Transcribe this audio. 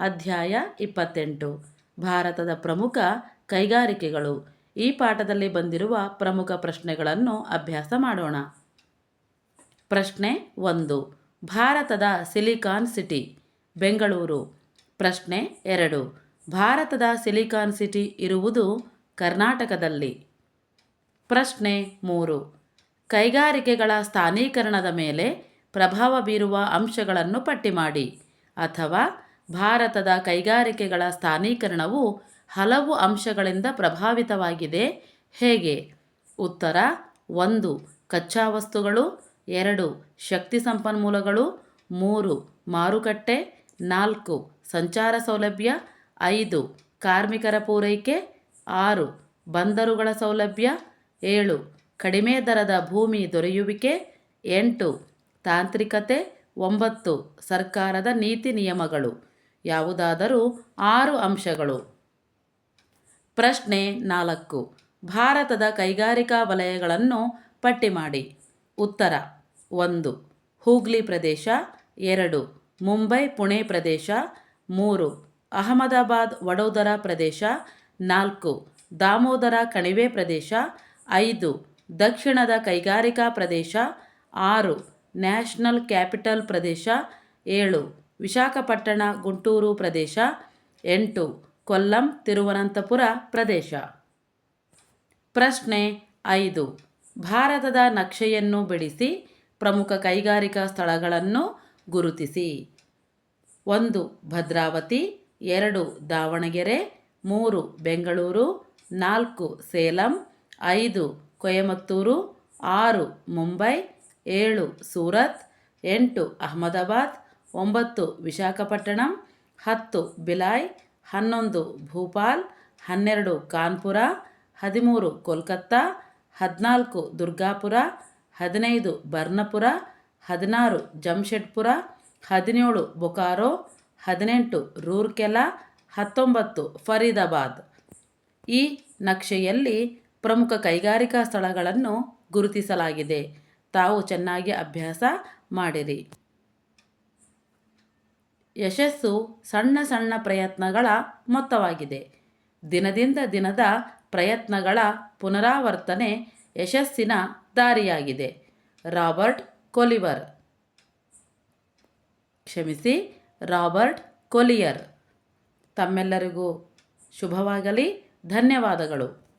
ಅಧ್ಯಾಯ ಇಪ್ಪತ್ತೆಂಟು. ಭಾರತದ ಪ್ರಮುಖ ಕೈಗಾರಿಕೆಗಳು. ಈ ಪಾಠದಲ್ಲಿ ಬಂದಿರುವ ಪ್ರಮುಖ ಪ್ರಶ್ನೆಗಳನ್ನು ಅಭ್ಯಾಸ ಮಾಡೋಣ. ಪ್ರಶ್ನೆ ಒಂದು. ಭಾರತದ ಸಿಲಿಕಾನ್ ಸಿಟಿ, ಬೆಂಗಳೂರು. ಪ್ರಶ್ನೆ ಎರಡು. ಭಾರತದ ಸಿಲಿಕಾನ್ ಸಿಟಿ ಇರುವುದು ಕರ್ನಾಟಕದಲ್ಲಿ. ಪ್ರಶ್ನೆ ಮೂರು. ಕೈಗಾರಿಕೆಗಳ ಸ್ಥಾನೀಕರಣದ ಮೇಲೆ ಪ್ರಭಾವ ಬೀರುವ ಅಂಶಗಳನ್ನು ಪಟ್ಟಿ ಮಾಡಿ ಅಥವಾ ಭಾರತದ ಕೈಗಾರಿಕೆಗಳ ಸ್ಥಾನೀಕರಣವು ಹಲವು ಅಂಶಗಳಿಂದ ಪ್ರಭಾವಿತವಾಗಿದೆ. ಹೇಗೆ? ಉತ್ತರ, ಒಂದು, ಕಚ್ಚಾ ವಸ್ತುಗಳು, ಎರಡು, ಶಕ್ತಿ ಸಂಪನ್ಮೂಲಗಳು, ಮೂರು, ಮಾರುಕಟ್ಟೆ, ನಾಲ್ಕು, ಸಂಚಾರ ಸೌಲಭ್ಯ, ಐದು, ಕಾರ್ಮಿಕರ ಪೂರೈಕೆ, ಆರು, ಬಂದರುಗಳ ಸೌಲಭ್ಯ, ಏಳು, ಕಡಿಮೆ ದರದ ಭೂಮಿ ದೊರೆಯುವಿಕೆ, ಎಂಟು, ತಾಂತ್ರಿಕತೆ, ಒಂಬತ್ತು, ಸರ್ಕಾರದ ನೀತಿ ನಿಯಮಗಳು. ಯಾವುದಾದರೂ ಆರು ಅಂಶಗಳು. ಪ್ರಶ್ನೆ ನಾಲ್ಕು. ಭಾರತದ ಕೈಗಾರಿಕಾ ವಲಯಗಳನ್ನು ಪಟ್ಟಿ ಮಾಡಿ. ಉತ್ತರ ಒಂದು. ಹೂಗ್ಲಿ ಪ್ರದೇಶ ಎರಡು. ಮುಂಬೈ ಪುಣೆ ಪ್ರದೇಶ ಮೂರು. ಅಹಮದಾಬಾದ್ ವಡೋದರ ಪ್ರದೇಶ ನಾಲ್ಕು. ದಾಮೋದರ ಕಣಿವೆ ಪ್ರದೇಶ ಐದು. ದಕ್ಷಿಣದ ಕೈಗಾರಿಕಾ ಪ್ರದೇಶ ಆರು. ನ್ಯಾಷನಲ್ ಕ್ಯಾಪಿಟಲ್ ಪ್ರದೇಶ ಏಳು. ವಿಶಾಖಪಟ್ಟಣ, ಗುಂಟೂರು ಪ್ರದೇಶ, ಎಂಟು, ಕೊಲ್ಲಂ, ತಿರುವನಂತಪುರ ಪ್ರದೇಶ. ಪ್ರಶ್ನೆ ಐದು. ಭಾರತದ ನಕ್ಷೆಯನ್ನು ಬಿಡಿಸಿ ಪ್ರಮುಖ ಕೈಗಾರಿಕಾ ಸ್ಥಳಗಳನ್ನು ಗುರುತಿಸಿ. ಒಂದು, ಭದ್ರಾವತಿ, ಎರಡು, ದಾವಣಗೆರೆ, ಮೂರು, ಬೆಂಗಳೂರು, ನಾಲ್ಕು, ಸೇಲಂ, ಐದು, ಕೊಯಮತ್ತೂರು, ಆರು, ಮುಂಬೈ, ಏಳು, ಸೂರತ್, ಎಂಟು, ಅಹಮದಾಬಾದ್ ಒಂಬತ್ತು ವಿಶಾಖಪಟ್ಟಣಂ, ಹತ್ತು ಬಿಲಾಯ್, ಹನ್ನೊಂದು ಭೂಪಾಲ್, ಹನ್ನೆರಡು ಕಾನ್ಪುರ, ಹದಿಮೂರು ಕೋಲ್ಕತ್ತಾ, ಹದಿನಾಲ್ಕು ದುರ್ಗಾಪುರ, ಹದಿನೈದು ಬರ್ನಪುರ ಹದಿನಾರು ಜಮ್ಶೆಡ್ಪುರ ಹದಿನೇಳು ಬೊಕಾರೋ, ಹದಿನೆಂಟು ರೂರ್ಕೆಲಾ, ಹತ್ತೊಂಬತ್ತು ಫರೀದಾಬಾದ್. ಈ ನಕ್ಷೆಯಲ್ಲಿ ಪ್ರಮುಖ ಕೈಗಾರಿಕಾ ಸ್ಥಳಗಳನ್ನು ಗುರುತಿಸಲಾಗಿದೆ. ತಾವು ಚೆನ್ನಾಗಿ ಅಭ್ಯಾಸ ಮಾಡಿರಿ. ಯಶಸ್ಸು ಸಣ್ಣ ಸಣ್ಣ ಪ್ರಯತ್ನಗಳ ಮೊತ್ತವಾಗಿದೆ. ದಿನದಿಂದ ದಿನದ ಪ್ರಯತ್ನಗಳ ಪುನರಾವರ್ತನೆ ಯಶಸ್ಸಿನ ದಾರಿಯಾಗಿದೆ. Robert Colliver. ಕ್ಷಮಿಸಿ, ರಾಬರ್ಟ್ ಕೊಲಿಯರ್. ತಮ್ಮೆಲ್ಲರಿಗೂ ಶುಭವಾಗಲಿ, ಧನ್ಯವಾದಗಳು.